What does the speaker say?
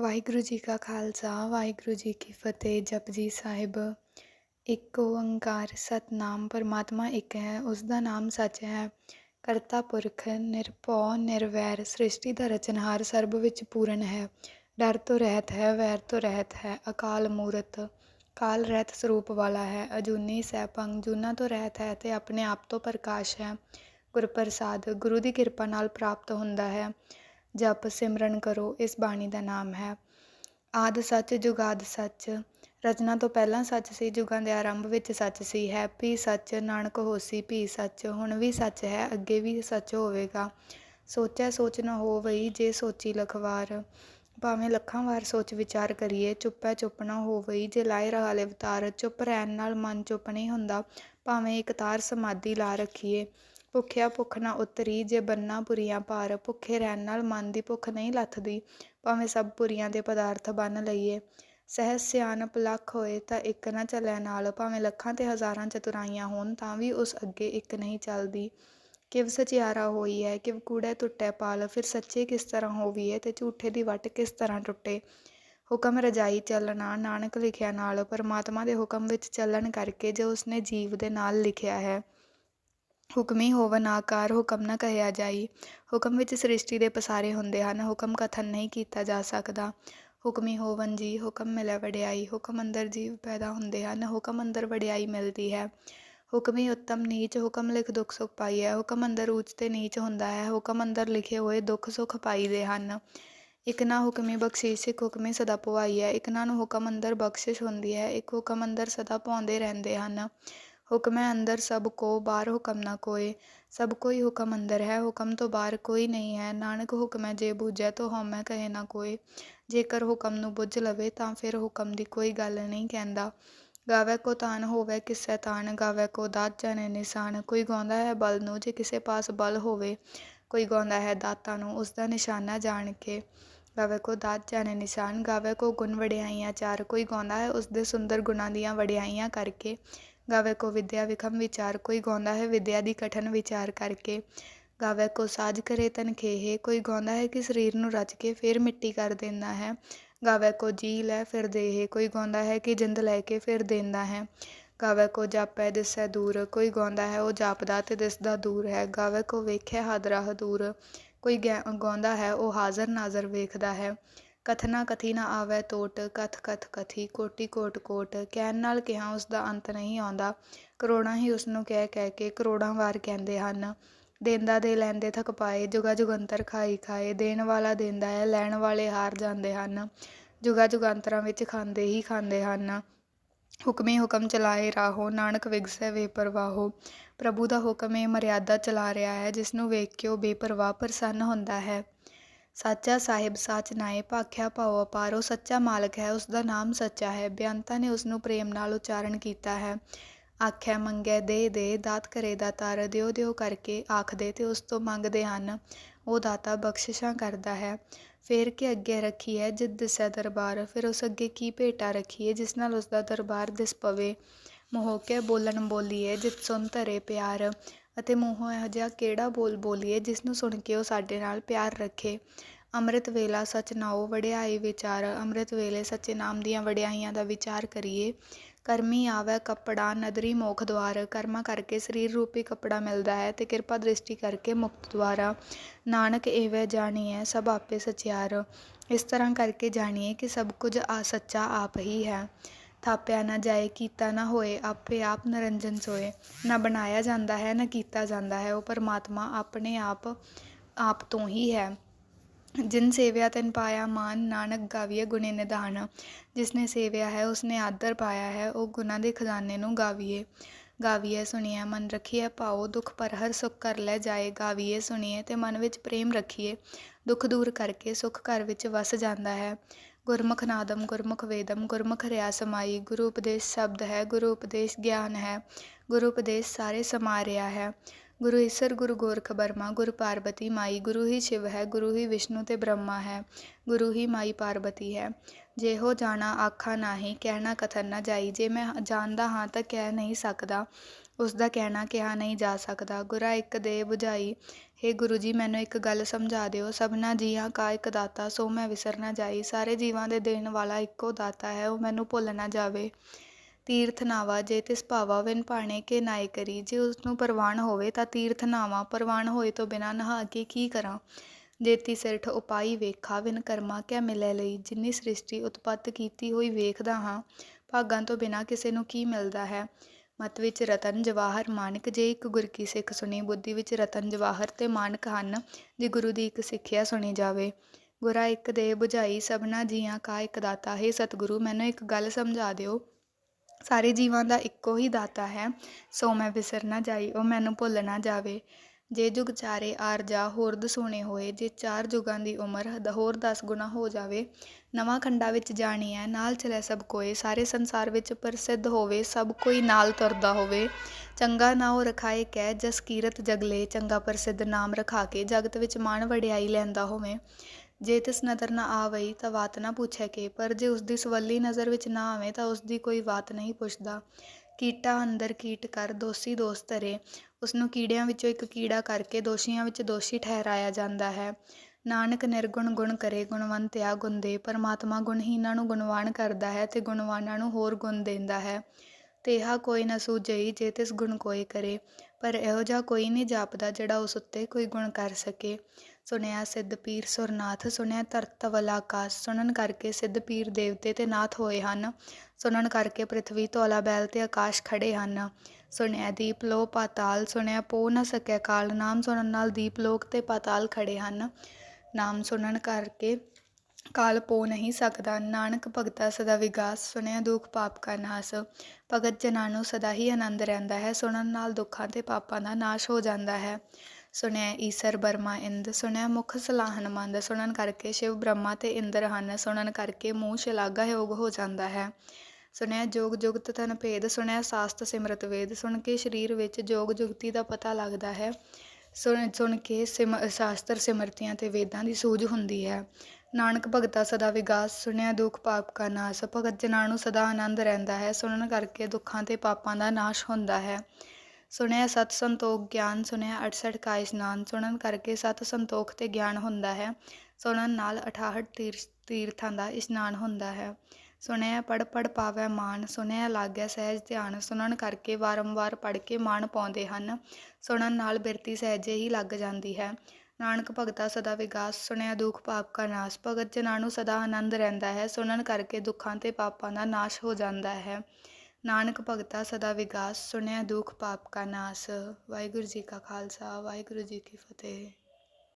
ਵਾਹਿਗੁਰੂ ਜੀ ਕਾ ਖਾਲਸਾ, ਵਾਹਿਗੁਰੂ ਜੀ ਕੀ ਫਤਿਹ। ਜਪਜੀ ਸਾਹਿਬ, ਇੱਕ ਓੰਕਾਰ ਸਤਨਾਮ ਪਰਮਾਤਮਾ ਇੱਕ ਹੈ, ਉਸ ਦਾ ਨਾਮ ਸੱਚ ਹੈ। ਕਰਤਾ ਪੁਰਖ, ਨਿਰਭਉ, ਨਿਰਵੈਰ, ਸ੍ਰਿਸ਼ਟੀ ਦਾ ਰਚਨਹਾਰ ਸਰਬ ਵਿੱਚ ਪੂਰਨ ਹੈ। ਡਰ ਤੋਂ ਰਹਿਤ ਹੈ, ਵੈਰ ਤੋਂ ਰਹਿਤ ਹੈ, ਅਕਾਲ ਮੂਰਤ, ਕਾਲ ਰਹਿਤ ਸਰੂਪ ਵਾਲਾ ਹੈ। ਅਜੂਨੀ ਸੈਭੰ, ਜੂਨਾ ਤੋਂ ਰਹਿਤ ਹੈ ਤੇ ਆਪਣੇ ਆਪ ਤੋਂ ਪ੍ਰਕਾਸ਼ ਹੈ। ਗੁਰਪ੍ਰਸਾਦ, ਗੁਰੂ ਦੀ ਕਿਰਪਾ ਨਾਲ ਪ੍ਰਾਪਤ ਹੁੰਦਾ ਹੈ। ਜਪ ਸਿਮਰਨ ਕਰੋ, ਇਸ ਬਾਣੀ ਦਾ ਨਾਮ ਹੈ। ਆਦਿ ਸੱਚ ਜੁਗਾਦ ਸੱਚ। ਰਚਨਾ ਤੋਂ ਪਹਿਲਾਂ ਸੱਚ ਸੀ, ਜੁਗਾਂ ਦੇ ਆਰੰਭ ਵਿੱਚ ਸੱਚ ਸੀ। ਹੈ ਭੀ ਸੱਚ, ਨਾਨਕ ਹੋਸੀ ਭੀ ਸੱਚ। ਹੁਣ ਵੀ ਸੱਚ ਹੈ, ਅੱਗੇ ਵੀ ਸੱਚ ਹੋਵੇਗਾ। ਸੋਚੈ ਸੋਚ ਨਾ ਹੋਵਈ, ਜੇ ਸੋਚੀ ਲਖਵਾਰ। ਭਾਵੇਂ ਲੱਖਾਂ ਵਾਰ ਸੋਚ ਵਿਚਾਰ ਕਰੀਏ, ਚੁੱਪੈ ਚੁੱਪ ਨਾ ਹੋਵਈ, ਜੇ ਲਾਏ ਰਹਾ ਅਵਤਾਰ। ਚੁੱਪ ਰਹਿਣ ਨਾਲ ਮਨ ਚੁੱਪ ਨਹੀਂ ਹੁੰਦਾ, ਭਾਵੇਂ ਇੱਕ ਤਾਰ ਸਮਾਧੀ ਲਾ ਰੱਖੀਏ। ਭੁੱਖਿਆ ਭੁੱਖ ਨਾ ਉਤਰੀ, ਜੇ ਬੰਨਾ ਪੁਰੀਆਂ ਭਾਰ ਭੁੱਖੇ ਰਹਿਣ ਨਾਲ ਮਨ ਦੀ ਭੁੱਖ ਨਹੀਂ ਲੱਥਦੀ, ਭਾਵੇਂ ਸਭ ਪੁਰੀਆਂ ਦੇ ਪਦਾਰਥ ਬੰਨ ਲਈਏ। ਸਹਿਜ ਸਿਆਣਪ ਲੱਖ ਹੋਏ ਤਾਂ ਇੱਕ ਨਾ ਚੱਲੈ ਨਾਲ, ਭਾਵੇਂ ਲੱਖਾਂ ਤੇ ਹਜ਼ਾਰਾਂ ਚਤੁਰਾਈਆਂ ਹੋਣ ਤਾਂ ਵੀ ਉਸ ਅੱਗੇ ਇੱਕ ਨਹੀਂ ਚੱਲਦੀ। ਕਿਵ ਸਚਿਆਰਾ ਹੋਈ ਹੈ ਕਿਵ ਕੂੜੇ ਟੁੱਟੇ ਪਾਲ, ਫਿਰ ਸੱਚੇ ਕਿਸ ਤਰ੍ਹਾਂ ਹੋਵੀਏ ਤੇ ਝੂਠੇ ਦੀ ਵੱਟ ਕਿਸ ਤਰ੍ਹਾਂ ਟੁੱਟੇ? ਹੁਕਮ ਰਜਾਈ ਚੱਲਣਾ, ਨਾਨਕ ਲਿਖਿਆ ਨਾਲ, ਪਰਮਾਤਮਾ ਦੇ ਹੁਕਮ ਵਿੱਚ ਚੱਲਣ ਕਰਕੇ ਜੋ ਉਸਨੇ ਜੀਵ ਦੇ ਨਾਲ ਲਿਖਿਆ ਹੈ। ਹੁਕਮੀ ਹੋਵਨ ਆਕਾਰ ਹੁਕਮ ਨਾ ਕਹਿਆ ਜਾਈ। ਹੁਕਮ ਵਿੱਚ ਸ੍ਰਿਸ਼ਟੀ ਦੇ ਪਸਾਰੇ ਹੁੰਦੇ ਹਨ। ਹੁਕਮ ਕਥਨ ਨਹੀਂ ਕੀਤਾ ਜਾ ਸਕਦਾ। ਹੁਕਮੀ ਹੋਵਨ ਜੀ, ਹੁਕਮ ਮਿਲੇ ਵਡਿਆਈ। ਹੁਕਮ ਅੰਦਰ ਜੀਵ ਪੈਦਾ ਹੁੰਦੇ ਹਨ। ਹੁਕਮ ਅੰਦਰ ਵਡਿਆਈ ਮਿਲਦੀ ਹੈ। ਹੁਕਮੀ ਉੱਤਮ ਨੀਚ, ਹੁਕਮ ਲਿਖ ਦੁੱਖ ਸੁਖ ਹੈ ਹੁਕਮ ਅੰਦਰ ਉੱਚ ਤੇ ਨੀਚ ਹੁੰਦਾ ਹੈ। ਹੁਕਮ ਅੰਦਰ ਲਿਖੇ ਹੋਏ ਦੁੱਖ ਸੁਖ ਪਾਈਦੇ ਹਨ। ਇੱਕ ਨਾ ਹੁਕਮੀ ਬਖਸ਼ਿਸ਼, ਇੱਕ ਹੁਕਮੀ ਸਦਾ ਪਵਾਈ ਹੈ ਇੱਕ ਨਾ ਨੂੰ ਹੁਕਮ ਅੰਦਰ ਬਖਸ਼ਿਸ਼ ਹੁੰਦੀ ਹੈ। ਇੱਕ ਹੁਕਮ ਅੰਦਰ ਸਦਾ ਪਾਉਂਦੇ ਰਹਿੰਦੇ ਹਨ। ਹੁਕਮੈ ਅੰਦਰ ਸਭ ਕੋ, ਬਾਹਰ ਹੁਕਮ ਨਾ ਕੋਏ। ਸਭ ਕੋਈ ਹੁਕਮ ਅੰਦਰ ਹੈ, ਹੁਕਮ ਤੋਂ ਬਾਹਰ ਕੋਈ ਨਹੀਂ ਹੈ। ਨਾਨਕ ਹੁਕਮੈ ਜੇ ਬੂਝੈ ਤੋ ਹਉਮੈ ਕਹੇ ਨਾ ਕੋਏ। ਜੇਕਰ ਹੁਕਮ ਨੂੰ ਬੁੱਝ ਲਵੇ ਤਾਂ ਫਿਰ ਹੁਕਮ ਦੀ ਕੋਈ ਗੱਲ ਨਹੀਂ ਕਹਿੰਦਾ। ਗਾਵੇ ਕੋ ਤਾਨ, ਹੋਵੇ ਕਿਸੈ ਤਾਨ, ਗਾਵੇ ਕੋ ਦਾਤ ਜਾਣੇ ਨਿਸ਼ਾਨ। ਕੋਈ ਗਾਉਂਦਾ ਹੈ ਬਲ ਨੂੰ, ਜੇ ਕਿਸੇ ਪਾਸ ਬਲ ਹੋਵੇ, ਕੋਈ ਗਾਉਂਦਾ ਹੈ ਦਾਤਾਂ ਨੂੰ, ਉਸ ਦਾ ਨਿਸ਼ਾਨਾ ਜਾਣ ਕੇ। ਗਾਵੇ ਕੋ ਦਾਤ ਜਾਣੇ ਨਿਸ਼ਾਨ, ਗਾਵੇ ਕੋ ਗੁਣ ਵਡਿਆਈਆਂ ਚਾਰ। ਕੋਈ ਗਾਉਂਦਾ ਹੈ ਉਸ ਦੇ ਸੁੰਦਰ ਗੁਣਾਂ ਦੀਆਂ ਵਡਿਆਈਆਂ ਕਰਕੇ। ਗਾਵੇ ਕੋ ਵਿਦਿਆ ਵਿਖਮ ਵਿਚਾਰ, ਕੋਈ ਗਾਉਂਦਾ ਹੈ ਵਿਦਿਆ ਦੀ ਕਠਨ ਵਿਚਾਰ ਕਰਕੇ। ਗਾਵੇ ਕੋ ਸਾਜ ਕਰੇ ਤਨ ਖੇਹੇ, ਕੋਈ ਗਾਉਂਦਾ ਹੈ ਕਿ ਸਰੀਰ ਨੂੰ ਰਚ ਕੇ ਫਿਰ ਮਿੱਟੀ ਕਰ ਦਿੰਦਾ ਹੈ। ਗਾਵੇ ਕੋ ਜੀ ਲੈ ਫਿਰ ਦੇਹੇ, ਕੋਈ ਗਾਉਂਦਾ ਹੈ ਕਿ ਜਿੰਦ ਲੈ ਕੇ ਫਿਰ ਦਿੰਦਾ ਹੈ। ਗਾਵੇ ਕੋ ਜਾਪੈ ਦਿਸੈ ਦੂਰ, ਕੋਈ ਗਾਉਂਦਾ ਹੈ ਉਹ ਜਾਪਦਾ ਤੇ ਦਿਸਦਾ ਦੂਰ ਹੈ। ਗਾਵੇ ਕੋ ਵੇਖਿਆ ਹਾਦਰਾ ਹਦੂਰ ਕੋਈ ਗਾਉਂਦਾ ਹੈ ਉਹ ਹਾਜ਼ਰ ਨਾਜ਼ਰ ਵੇਖਦਾ ਹੈ। ਕਥਨਾ ਕਥੀ ਨਾ ਆਵੈ ਤੋਟ, ਕਥ ਕਥ ਕਥੀ, ਕੋਟੀ ਕੋਟ ਕੋਟ। ਕਹਿਣ ਨਾਲ ਕਿਹਾ ਉਸ ਦਾ ਅੰਤ ਨਹੀਂ ਆਉਂਦਾ। ਕਰੋੜਾਂ ਹੀ ਉਸ ਨੂੰ ਕਹਿ ਕਹਿ ਕੇ ਕਰੋੜਾਂ ਵਾਰ ਕਹਿੰਦੇ ਹਨ। ਦੇਂਦਾ ਦੇ ਲੈਂਦੇ ਥਕ ਪਾਏ, ਜੁਗਾ ਜੁਗੰਤਰ ਖਾਈ ਖਾਏ। ਦੇਣ ਵਾਲਾ ਦਿੰਦਾ ਹੈ, ਲੈਣ ਵਾਲੇ ਹਾਰ ਜਾਂਦੇ ਹਨ। ਜੁਗਾ ਜੁਗੰਤਰਾਂ ਵਿੱਚ ਖਾਂਦੇ ਹੀ ਖਾਂਦੇ ਹਨ। ਹੁਕਮੇ ਹੁਕਮ ਚਲਾਏ ਰਾਹੋ, ਨਾਨਕ ਵਿਗਸੈ ਬੇਪਰਵਾਹੋ। ਪ੍ਰਭੂ ਦਾ ਹੁਕਮ ਇਹ ਮਰਿਆਦਾ ਚਲਾ ਰਿਹਾ ਹੈ ਜਿਸ ਨੂੰ ਵੇਖ ਕੇ ਉਹ ਬੇਪਰਵਾਹ ਪ੍ਰਸੰਨ ਹੁੰਦਾ ਹੈ। ਸਾਚਾ ਸਾਹਿਬ ਸਾਚ ਨਾਏ ਭਾਖਿਆ ਭਾਉ ਅਪਾਰੋ, ਸੱਚਾ ਮਾਲਕ ਹੈ, ਉਸ ਦਾ ਨਾਮ ਸੱਚਾ ਹੈ, ਬਿਆੰਤਾ ਨੇ ਉਸ ਨੂੰ ਪ੍ਰੇਮ ਨਾਲ ਉਚਾਰਨ ਕੀਤਾ ਹੈ। ਆਖਿਆ, ਮੰਗੇ ਦੇ ਦੇ, ਦਾਤ ਕਰੇ ਦਾਤਾਰ ਦਿਓ ਦਿਓ ਕਰਕੇ ਆਖਦੇ ਤੇ ਉਸ ਤੋਂ ਮੰਗਦੇ ਹਨ, ਉਹ ਦਾਤਾ ਬਖਸ਼ਿਸ਼ਾਂ ਕਰਦਾ ਹੈ। ਫੇਰ ਕੇ ਅੱਗੇ ਰੱਖੀ ਹੈ ਜਿੱਦ ਦਿਸੈ ਦਰਬਾਰ, ਫਿਰ ਉਸ ਅੱਗੇ ਕੀ ਭੇਟਾ ਰੱਖੀਏ ਜਿਸ ਨਾਲ ਉਸ ਦਾ ਦਰਬਾਰ ਦਿਸ ਪਵੇ। ਮੋਹ ਕੇ ਬੋਲਣ ਬੋਲੀਏ ਜਿਤ ਸੁਣ ਧਰੇ ਪਿਆਰ ਅਤੇ ਮੂੰਹੋਂ ਇਹੋ ਜਿਹਾ ਕਿਹੜਾ ਬੋਲ ਬੋਲੀਏ ਜਿਸ ਨੂੰ ਸੁਣ ਕੇ ਉਹ ਸਾਡੇ ਨਾਲ ਪਿਆਰ ਰੱਖੇ। ਅੰਮ੍ਰਿਤ ਵੇਲਾ ਸਚ ਨਾਉ ਵਡਿਆਈ ਵਿਚਾਰ, ਅੰਮ੍ਰਿਤ ਵੇਲੇ ਸੱਚੇ ਨਾਮ ਦੀਆਂ ਵਡਿਆਈਆਂ ਦਾ ਵਿਚਾਰ ਕਰੀਏ। ਕਰਮੀ ਆਵੇ ਕੱਪੜਾ, ਨਦਰੀ ਮੋਖ ਦੁਆਰ ਕਰਮਾ ਕਰਕੇ ਸਰੀਰ ਰੂਪੀ ਕੱਪੜਾ ਮਿਲਦਾ ਹੈ ਤੇ ਕਿਰਪਾ ਦ੍ਰਿਸ਼ਟੀ ਕਰਕੇ ਮੁਕਤ ਦੁਆਰਾ। ਨਾਨਕ ਏਵੇਂ ਜਾਣੀਏ ਸਭ ਆਪੇ ਸਚਿਆਰ। ਇਸ ਤਰ੍ਹਾਂ ਕਰਕੇ ਜਾਣੀਏ ਕਿ ਸਭ ਕੁਝ ਆ ਸੱਚਾ ਆਪ ਹੀ ਹੈ। ਥਾਪਿਆ ਨਾ ਜਾਏ, ਕੀਤਾ ਨਾ ਹੋਏ, ਆਪੇ ਆਪ ਨਿਰੰਜਨ ਸੋਏ। ਨਾ ਬਣਾਇਆ ਜਾਂਦਾ ਹੈ, ਨਾ ਕੀਤਾ ਜਾਂਦਾ ਹੈ, ਉਹ ਪਰਮਾਤਮਾ ਆਪਣੇ ਆਪ ਆਪ ਤੋਂ ਹੀ ਹੈ। ਜਿਨ ਸੇਵਿਆ ਤਨ ਪਾਇਆ ਮਾਨ, ਨਾਨਕ ਗਾਵੀਏ ਗੁਣੇ ਨਿਧਾਨ। ਜਿਸਨੇ ਸੇਵਿਆ ਹੈ ਉਸਨੇ ਆਦਰ ਪਾਇਆ ਹੈ, ਉਹ ਗੁਨਾ ਦੇ ਖਜ਼ਾਨੇ ਨੂੰ ਗਾਵੀਏ ਗਾਵੀਏ ਸੁਣੀਏ ਮਨ ਰੱਖੀਏ ਪਾਓ ਦੁੱਖ ਪਰ ਹਰ ਸੁਖ ਕਰ ਲੈ ਜਾਏ। ਗਾਵੀਏ ਸੁਣੀਏ ਤੇ ਮਨ ਵਿੱਚ ਪ੍ਰੇਮ ਰੱਖੀਏ ਦੁੱਖ ਦੂਰ ਕਰਕੇ ਸੁਖ ਘਰ ਵਿੱਚ ਵਸ ਜਾਂਦਾ ਹੈ। ਗੁਰਮੁਖ ਨਾਦਮ ਗੁਰਮੁਖ ਵੇਦਮ ਗੁਰਮੁਖ ਰਿਆ ਸਮਾਈ ਗੁਰੂ ਉਪਦੇਸ਼ ਸ਼ਬਦ ਹੈ, ਗੁਰੂ ਉਪਦੇਸ਼ ਗਿਆਨ ਹੈ, ਗੁਰੂ ਉਪਦੇਸ਼ ਸਾਰੇ ਸਮਾ ਰਿਹਾ ਹੈ। ਗੁਰੂ ਈਸਰ, ਗੁਰੂ ਗੋਰਖ ਬਰਮਾ ਗੁਰੂ ਪਾਰਬਤੀ ਮਾਈ, ਗੁਰੂ ਹੀ ਸ਼ਿਵ ਹੈ, ਗੁਰੂ ਹੀ ਵਿਸ਼ਨੂੰ ਤੇ ਬ੍ਰਹਮਾ ਹੈ, ਗੁਰੂ ਹੀ ਮਾਈ ਪਾਰਬਤੀ ਹੈ। ਜੇ ਹੋ ਜਾਣਾ ਆਖਾ ਨਾਹੀ, ਕਹਿਣਾ ਕਥਨ ਨਾ ਜਾਈ, ਜੇ ਮੈਂ ਜਾਣਦਾ ਹਾਂ ਤਾਂ ਕਹਿ ਨਹੀਂ ਸਕਦਾ। ਉਸ ਦਾ ਕਹਿਣਾ ਕਿਹਾ ਨਹੀਂ ਜਾ ਸਕਦਾ। ਗੁਰਾ ਇੱਕ ਦੇ ਬੁਝਾਈ, ਹੇ ਗੁਰੂ ਜੀ, ਮੈਨੂੰ ਇੱਕ ਗੱਲ ਸਮਝਾ ਦਿਓ। ਸਭਨਾ ਜੀਆਂ ਕਾ ਇੱਕ ਦਾਤਾ, ਸੋ ਮੈਂ ਵਿਸਰ ਨਾ ਜਾਈ। ਸਾਰੇ ਜੀਵਾਂ ਦੇ ਦੇਣ ਵਾਲਾ ਇੱਕੋ ਦਾਤਾ ਹੈ, ਉਹ ਮੈਨੂੰ ਭੁੱਲ ਨਾ ਜਾਵੇ। ਤੀਰਥ ਨਾਵਾ ਜੇ ਤਿਸ ਭਾਵਾ ਵਿਨ ਭਾਣੇ ਕੇ ਨਾਏ ਕਰੀ। ਜੇ ਉਸ ਨੂੰ ਪ੍ਰਵਾਨ ਹੋਵੇ, ਤਾਂ ਤੀਰਥ ਨਾਵਾ ਪ੍ਰਵਾਨ ਹੋਏ ਤੋਂ ਬਿਨਾਂ ਨਹਾ ਕੇ ਕੀ ਕਰਾਂ? ਜੇਤੀ ਸਿਰਠ ਉਪਾਈ ਵੇਖਾ ਵਿਨ ਕਰਮਾ ਕਿਆ ਮਿਲੇ ਲਈ? ਜਿੰਨੀ ਸ੍ਰਿਸ਼ਟੀ ਉਤਪਤ ਕੀਤੀ ਹੋਈ ਵੇਖਦਾ ਹਾਂ, ਭਾਗਾਂ ਤੋਂ ਬਿਨਾਂ ਕਿਸੇ ਨੂੰ ਕੀ ਮਿਲਦਾ ਹੈ? ਮਤ ਵਿੱਚ ਰਤਨ ਜਵਾਹਰ ਮਾਨਕ ਜੇ ਇੱਕ ਗੁਰ ਕੀ ਸਿੱਖ ਸੁਣੀ, ਬੁੱਧੀ ਵਿੱਚ ਰਤਨ ਜਵਾਹਰ ਤੇ ਮਾਨਕ ਹਨ, ਜੇ ਗੁਰੂ ਦੀ ਇੱਕ ਸਿੱਖਿਆ ਸੁਣੀ ਜਾਵੇ। ਗੁਰਾ ਇੱਕ ਦੇ 부ਝਾਈ ਸਭਨਾ ਜੀਆਂ ਕਾ ਇੱਕ ਦਾਤਾ ਹੈ, ਸਤਿਗੁਰੂ ਮੈਨੂੰ ਇੱਕ ਗੱਲ ਸਮਝਾ ਦਿਓ। ਸਾਰੇ ਜੀਵਾਂ ਦਾ ਇੱਕੋ ਹੀ ਦਾਤਾ ਹੈ, ਸੋ ਮੈਂ ਵਿਸਰ ਨਾ ਜਾਈ, ਉਹ ਮੈਨੂੰ ਭੁੱਲ ਨਾ ਜਾਵੇ। ਜੇ ਜੁਗ ਚਾਰੇ ਆਰ ਜਾ, ਹੋਰ ਦਸੂਣੇ ਹੋਏ। ਜੇ ਚਾਰ ਜੁਗਾਂ ਦੀ ਉਮਰ ਹੋਰ 10 ਗੁਣਾ ਹੋ ਜਾਵੇ, ਨਵਾਂ ਖੰਡਾ ਵਿੱਚ ਜਾਣੀ ਹੈ ਨਾਲ ਚਲੇ ਸਭ ਕੋਏ। ਸਾਰੇ ਸੰਸਾਰ ਵਿੱਚ ਪ੍ਰਸਿੱਧ ਹੋਵੇ, ਸਭ ਕੋਈ ਨਾਲ ਤੁਰਦਾ ਹੋਵੇ। ਚੰਗਾ ਨਾਉ ਰਖਾਏ ਕਹਿ ਜਸ ਕੀਰਤ ਜਗਲੇ। ਚੰਗਾ ਪ੍ਰਸਿੱਧ ਨਾਮ ਰਖਾ ਕੇ, ਜਗਤ ਵਿੱਚ ਮਾਣ ਵਡਿਆਈ ਲੈਂਦਾ ਹੋਵੇ। ਜੇ ਤਿਸ ਨਜ਼ਰ ਨਾ ਆਵਈ, ਤਾਂ ਬਾਤ ਨਾ ਪੁੱਛੇ ਕੇ। ਪਰ ਜੇ ਉਸ ਦੀ ਸਵੱਲੀ ਨਜ਼ਰ ਵਿੱਚ ਨਾ ਆਵੇ, ਤਾਂ ਉਸ ਦੀ ਕੋਈ ਬਾਤ ਨਹੀਂ ਪੁੱਛਦਾ। ਕੀਟਾ ਅੰਦਰ ਕੀਟ ਕਰ, ਦੋਸੀ ਦੋਸਤ ਧਰੇ ਉਸ ਨੂੰ ਕੀੜਿਆਂ ਵਿੱਚੋਂ ਇੱਕ ਕੀੜਾ ਕਰਕੇ ਦੋਸ਼ੀਆਂ ਵਿੱਚ ਦੋਸ਼ੀ ਠਹਿਰਾਇਆ ਜਾਂਦਾ ਹੈ। ਨਾਨਕ ਨਿਰਗੁਣ ਗੁਣ ਕਰੇ ਗੁਣਵੰਤਿਆ ਗੁਣ ਦੇ ਪਰਮਾਤਮਾ ਗੁਣਹੀਨਾਂ ਨੂੰ ਗੁਣਵਾਨ ਕਰਦਾ ਹੈ ਤੇ ਗੁਣਵਾਨਾਂ ਨੂੰ ਹੋਰ ਗੁਣ ਦਿੰਦਾ ਹੈ। ਤੇਹਾ ਕੋਈ ਨਾ ਸੂਝਈ ਜੇ ਤਿਸ ਗੁਣ ਕੋਈ ਕਰੇ। ਪਰ ਇਹੋ ਜਿਹਾ ਕੋਈ ਨਹੀਂ ਜਾਪਦਾ ਜਿਹੜਾ ਉਸ ਉੱਤੇ ਕੋਈ ਗੁਣ ਕਰ ਸਕੇ। ਸੁਣਿਆ ਸਿੱਧ ਪੀਰ ਸੁਰਨਾਥ, ਸੁਣਿਆ ਧਰਤ ਤਵਲ ਆਕਾਸ਼ ਸੁਣਨ ਕਰਕੇ ਸਿੱਧ ਪੀਰ ਦੇਵਤੇ ਤੇ ਨਾਥ ਹੋਏ ਹਨ। ਸੁਣਨ ਕਰਕੇ ਪ੍ਰਿਥਵੀ ਧੌਲਾ ਬੈਲ ਤੇ ਆਕਾਸ਼ ਖੜੇ ਹਨ। ਸੁਣਿਆ ਦੀਪ ਲੋ ਪਾਤਾਲ, ਸੁਣਿਆ ਪੋ ਨਾ ਸਕਿਆ ਕਾਲ, ਨਾਮ ਸੁਣਨ ਨਾਲ ਦੀਪ ਲੋਕ ਤੇ ਪਾਤਾਲ ਖੜੇ ਹਨ। ਨਾਮ ਸੁਣਨ ਕਰਕੇ ਕਾਲ ਪੋ ਨਹੀਂ ਸਕਦਾ, ਨਾਨਕ ਭਗਤਾ ਸਦਾ ਵਿਗਾਸ, ਸੁਣਿਆ ਦੁਖ ਪਾਪ ਕਾ ਨਾਸ। ਭਗਤ ਜਨਾਂ ਨੂੰ ਸਦਾ ਹੀ ਆਨੰਦ ਰਹਿੰਦਾ ਹੈ, ਸੁਣਨ ਨਾਲ ਦੁੱਖਾਂ ਤੇ ਪਾਪਾਂ ਦਾ ਨਾਸ਼ ਹੋ ਜਾਂਦਾ ਹੈ। ਸੁਣਿਆ ਈਸਰ ਬਰਮਾ ਇੰਦ, ਸੁਣਿਆ ਮੁਖ ਸਲਾਹਨ ਮੰਦ ਸੁਣਨ ਕਰਕੇ ਸ਼ਿਵ ਬ੍ਰਹਮਾ ਤੇ ਇੰਦਰ ਹਨ, ਸੁਣਨ ਕਰਕੇ ਮੂੰਹ ਸ਼ਲਾਘਾ ਯੋਗ ਹੋ ਜਾਂਦਾ ਹੈ। ਸੁਣਿਆ ਜੋਗ ਜੁਗਤ ਤਨ ਭੇਦ, ਸੁਣਿਆ ਸਾਸਤ ਸਿਮਰਤ ਵੇਦ, ਸੁਣ ਕੇ ਸਰੀਰ ਵਿੱਚ ਜੋਗ ਜੁਗਤੀ ਦਾ ਪਤਾ ਲੱਗਦਾ ਹੈ। ਸੁਣ ਸੁਣ ਕੇ ਸਿਮ, ਸ਼ਾਸਤਰ ਸਿਮਰਤੀਆਂ ਤੇ ਵੇਦਾਂ ਦੀ ਸੂਝ ਹੁੰਦੀ ਹੈ। ਨਾਨਕ ਭਗਤਾ ਸਦਾ ਵਿਗਾਸ, ਸੁਣਿਆ ਦੁਖ ਪਾਪ ਕਾ ਨਾਸ, ਭਗਤ ਜਨਾਂ ਨੂੰ ਸਦਾ ਆਨੰਦ ਰਹਿੰਦਾ ਹੈ, ਸੁਣਨ ਕਰਕੇ ਦੁੱਖਾਂ ਤੇ ਪਾਪਾਂ ਦਾ ਨਾਸ਼ ਹੁੰਦਾ ਹੈ। ਸੁਣਿਆ ਸਤ ਸੰਤੋਖ ਗਿਆਨ, ਸੁਣਿਆ 68 ਕਾ ਇਸ਼ਨਾਨ ਸੁਣਨ ਕਰਕੇ ਸਤ ਸੰਤੋਖ ਤੇ ਗਿਆਨ ਹੁੰਦਾ ਹੈ। ਸੁਣਨ ਨਾਲ 68 ਤੀਰ, ਤੀਰਥਾਂ ਦਾ ਇਸ਼ਨਾਨ ਹੁੰਦਾ ਹੈ। ਸੁਣਿਆ ਪੜ ਪੜ ਪਾਵੈ ਮਾਨ, ਸੁਣਿਆ ਲਾਗੈ ਸਹਿਜ ਧਿਆਨ, ਸੁਣਨ ਕਰਕੇ ਵਾਰੰਵਾਰ ਪੜ ਕੇ ਮਾਨ ਪਾਉਂਦੇ ਹਨ। ਸੁਣਨ ਨਾਲ ਬਿਰਤੀ ਸਹਿਜੇ ਹੀ ਲੱਗ ਜਾਂਦੀ ਹੈ। ਨਾਨਕ ਭਗਤਾ ਸਦਾ ਵਿਗਾਸ, ਸੁਣਿਆ ਦੁਖ ਪਾਪ ਕਾ ਨਾਸ, ਭਗਤ ਜਨਾਂ ਨੂੰ ਸਦਾ ਆਨੰਦ ਰਹਿੰਦਾ ਹੈ। ਸੁਣਨ ਕਰਕੇ ਦੁੱਖਾਂ ਤੇ ਪਾਪਾਂ ਦਾ ਨਾਸ਼ ਹੋ ਜਾਂਦਾ ਹੈ। ਨਾਨਕ ਭਗਤਾ ਸਦਾ ਵਿਗਾਸ, ਸੁਣਿਆ ਦੁਖ ਪਾਪ ਕਾ ਨਾਸ। ਵਾਹਿਗੁਰੂ ਜੀ ਕਾ ਖਾਲਸਾ, ਵਾਹਿਗੁਰੂ ਜੀ ਕੀ ਫਤਿਹ।